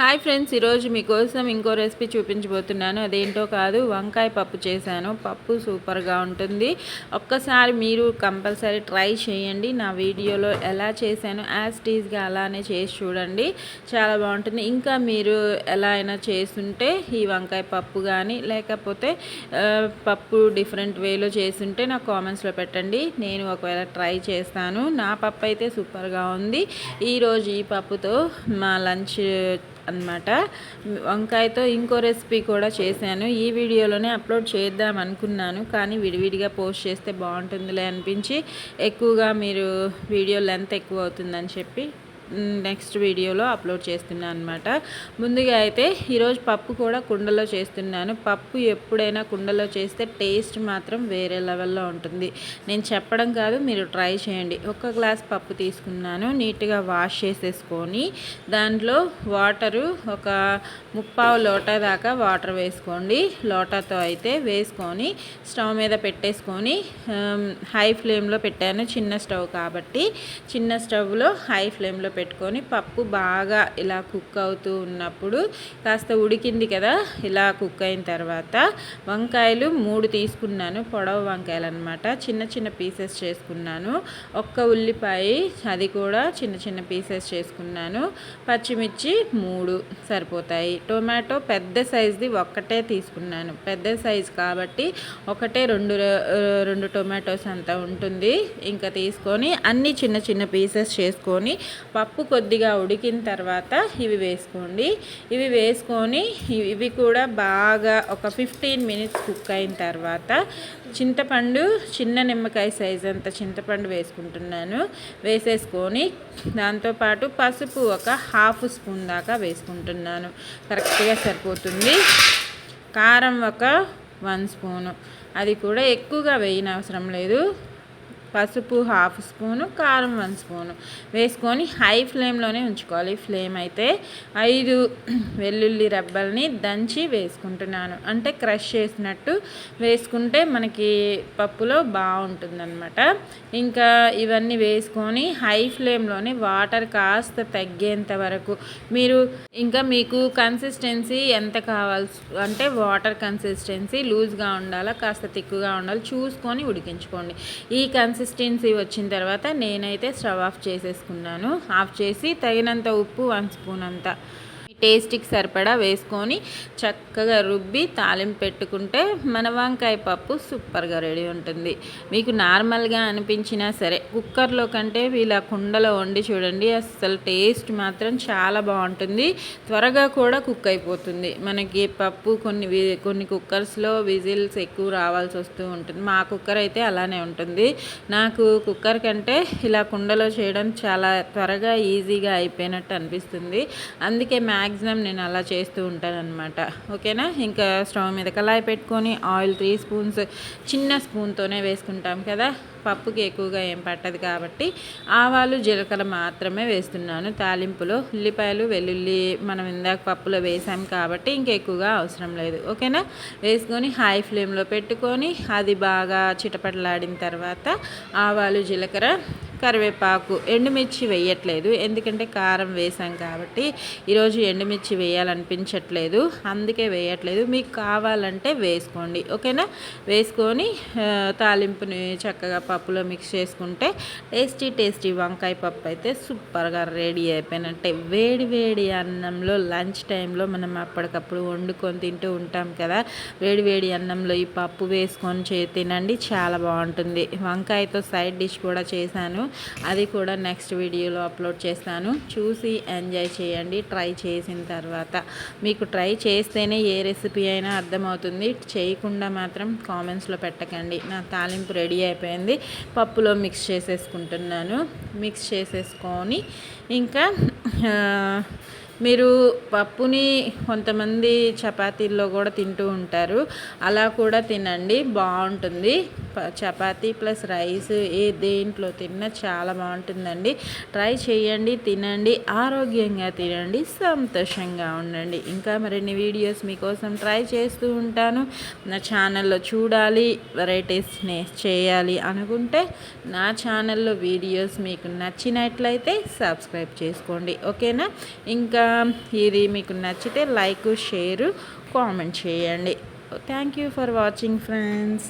Hi friends ఈరోజు మీకోసం ఇంకో రెసిపీ చూపించబోతున్నాను. అదేంటో కాదు వంకాయ పప్పు చేశాను. పప్పు సూపర్గా ఉంటుంది. ఒక్కసారి మీరు కంపల్సరీ ట్రై చేయండి. నా వీడియోలో ఎలా చేశాను యాజ్ టీజ్గా అలానే చేసి చూడండి. చాలా బాగుంటుంది. ఇంకా మీరు ఎలా అయినా చేస్తుంటే ఈ వంకాయ పప్పు కానీ లేకపోతే పప్పు డిఫరెంట్ వేలో చేస్తుంటే నాకు కామెంట్స్లో పెట్టండి. నేను ఒకవేళ ట్రై చేస్తాను. నా పప్పు అయితే సూపర్గా ఉంది. ఈరోజు ఈ పప్పుతో మా లంచ్ అన్నమాట. వంకాయతో ఇంకో రెసిపీ కూడా చేశాను. ఈ వీడియోలోనే అప్లోడ్ చేద్దాం అనుకున్నాను కానీ విడివిడిగా పోస్ట్ చేస్తే బాగుంటుందిలే అనిపించి ఎక్కువగా మీరు వీడియో లెంత్ ఎక్కువ అవుతుందని చెప్పి నెక్స్ట్ వీడియోలో అప్లోడ్ చేస్తున్నాను అనమాట ముందుగా అయితే ఈరోజు పప్పు కూడా కుండలో చేస్తున్నాను. పప్పు ఎప్పుడైనా కుండలో చేస్తే టేస్ట్ మాత్రం వేరే లెవెల్లో ఉంటుంది. నేను చెప్పడం కాదు మీరు ట్రై చేయండి. ఒక గ్లాస్ పప్పు తీసుకున్నాను. నీట్గా వాష్ చేసేసుకొని దాంట్లో వాటరు ఒక ముప్పావు లోటా దాకా వాటర్ వేసుకోండి. లోటాతో అయితే వేసుకొని స్టవ్ మీద పెట్టేసుకొని హై ఫ్లేమ్లో పెట్టాను. చిన్న స్టవ్ కాబట్టి చిన్న స్టవ్లో హై ఫ్లేమ్లో పెట్టుకొని పప్పు బాగా ఇలా కుక్ అవుతూ ఉన్నప్పుడు కాస్త ఉడికింది కదా ఇలా కుక్ అయిన తర్వాత వంకాయలు మూడు తీసుకున్నాను పొడవ వంకాయలు అనమాట చిన్న చిన్న పీసెస్ చేసుకున్నాను. ఒక్క ఉల్లిపాయ అది కూడా చిన్న చిన్న పీసెస్ చేసుకున్నాను. పచ్చిమిర్చి మూడు సరిపోతాయి. టొమాటో పెద్ద సైజుది ఒక్కటే తీసుకున్నాను. పెద్ద సైజు కాబట్టి ఒకటే రెండు రెండు టొమాటోస్ అంతా ఉంటుంది. ఇంకా తీసుకొని అన్ని చిన్న చిన్న పీసెస్ చేసుకొని పప్పు కొద్దిగా ఉడికిన తర్వాత ఇవి వేసుకోండి. ఇవి వేసుకొని ఇవి- ఇవి కూడా బాగా ఒక ఫిఫ్టీన్ మినిట్స్ కుక్ అయిన తర్వాత చింతపండు చిన్న నిమ్మకాయ సైజ్ అంత చింతపండు వేసుకుంటున్నాను. వేసేసుకొని దాంతోపాటు పసుపు ఒక హాఫ్ స్పూన్ దాకా వేసుకుంటున్నాను. కరెక్ట్గా సరిపోతుంది. కారం ఒక వన్ స్పూను. అది కూడా ఎక్కువగా వేయని అవసరం లేదు. పసుపు హాఫ్ స్పూను కారం వన్ స్పూను. వేసుకొని హై ఫ్లేమ్లోనే ఉంచుకోవాలి. ఫ్లేమ్ అయితే ఐదు వెల్లుల్లి రబ్బల్ని దంచి వేసుకుంటున్నాను. అంటే క్రష్ చేసినట్టు వేసుకుంటే మనకి పప్పులో బాగుంటుందన్నమాట. ఇంకా ఇవన్నీ వేసుకొని హై ఫ్లేమ్లోనే వాటర్ కాస్త తగ్గేంత వరకు మీరు ఇంకా మీకు కన్సిస్టెన్సీ ఎంత కావాల్సి అంటే వాటర్ కన్సిస్టెన్సీ లూజ్గా ఉండాలా కాస్త తిక్కుగా ఉండాలి చూసుకొని ఉడికించుకోండి. ఈ కన్సిస్టెన్సీ వచ్చిన తర్వాత నేనైతే స్టవ్ ఆఫ్ చేసేసుకున్నాను. ఆఫ్ చేసి తగినంత ఉప్పు వన్ స్పూన్ అంతా. టేస్ట్కి సరిపడా వేసుకొని చక్కగా రుబ్బి తాలింపు పెట్టుకుంటే మన వంకాయ పప్పు సూపర్గా రెడీ ఉంటుంది. మీకు నార్మల్గా అనిపించినా సరే కుక్కర్లో కంటే ఇలా కుండలో వండి చూడండి అసలు టేస్ట్ మాత్రం చాలా బాగుంటుంది. త్వరగా కూడా కుక్ అయిపోతుంది. మనకి పప్పు కొన్ని వి- కొన్ని కుక్కర్స్లో విజిల్స్ ఎక్కువ రావాల్సి వస్తూ ఉంటుంది. మా కుక్కర్ అయితే అలానే ఉంటుంది. నాకు కుక్కర్ కంటే ఇలా కుండలో చేయడం చాలా త్వరగా ఈజీగా అయిపోయినట్టు అనిపిస్తుంది. అందుకే మ్యాక్సిమం నేను అలా చేస్తూ ఉంటాను అనమాట ఓకేనా? ఇంకా స్టవ్ మీద కళాయి పెట్టుకొని ఆయిల్ త్రీ స్పూన్స్ చిన్న స్పూన్తోనే వేసుకుంటాం కదా? పప్పుకి ఎక్కువగా ఏం పట్టదు కాబట్టి ఆవాలు జీలకర్ర మాత్రమే వేస్తున్నాను. తాలింపులో ఉల్లిపాయలు వెల్లుల్లి మనం ఇందాక పప్పులో వేసాం కాబట్టి ఇంకెక్కువగా అవసరం లేదు. ఓకేనా? వేసుకొని హై ఫ్లేమ్లో పెట్టుకొని అది బాగా చిటపటలాడిన తర్వాత ఆవాలు జీలకర్ర కరివేపాకు ఎండుమిర్చి వేయట్లేదు. ఎందుకంటే కారం వేసాం కాబట్టి ఈరోజు ఎండుమిర్చి వేయాలనిపించట్లేదు. అందుకే వేయట్లేదు. మీకు కావాలంటే వేసుకోండి. ఓకేనా? వేసుకొని తాలింపుని చక్కగా పప్పులో మిక్స్ చేసుకుంటే టేస్టీ టేస్టీ వంకాయ పప్పు అయితే సూపర్గా రెడీ అయిపోయినట్టే. వేడి వేడి అన్నంలో లంచ్ టైంలో మనం అప్పటికప్పుడు వండుకొని తింటూ ఉంటాం కదా. వేడి వేడి అన్నంలో ఈ పప్పు వేసుకొని చే తినండి. చాలా బాగుంటుంది. వంకాయతో సైడ్ డిష్ కూడా చేశాను. అది కూడా నెక్స్ట్ వీడియోలో అప్లోడ్ చేస్తాను. చూసి ఎంజాయ్ చేయండి. ట్రై చేసిన తర్వాత మీకు ట్రై చేస్తేనే ఏ రెసిపీ అయినా అర్థమవుతుంది. చేయకుండా మాత్రం కామెంట్స్లో పెట్టకండి. నా తాలింపు రెడీ అయిపోయింది. పప్పులో మిక్స్ చేసేసుకుంటున్నాను. మిక్స్ చేసేసుకొని ఇంకా మీరు పప్పుని కొంతమంది చపాతీల్లో కూడా తింటూ ఉంటారు. అలా కూడా తినండి. బాగుంటుంది. ప- చపాతీ ప్లస్ రైస్ ఏ దేంట్లో తిన్నా చాలా బాగుంటుందండి. ట్రై చేయండి తినండి. ఆరోగ్యంగా తినండి. సంతోషంగా ఉండండి. ఇంకా మరిన్ని వీడియోస్ మీకోసం ట్రై చేస్తూ ఉంటాను. నా ఛానల్లో చూడాలి వెరైటీస్ని చేయాలి అనుకుంటే నా ఛానల్లో వీడియోస్ మీకు నచ్చినట్లయితే సబ్స్క్రైబ్ చేసుకోండి. ఓకేనా? ఇంకా ఇది మీకు నచ్చితే లైక్ షేర్ కామెంట్ చేయండి. Thank you for watching friends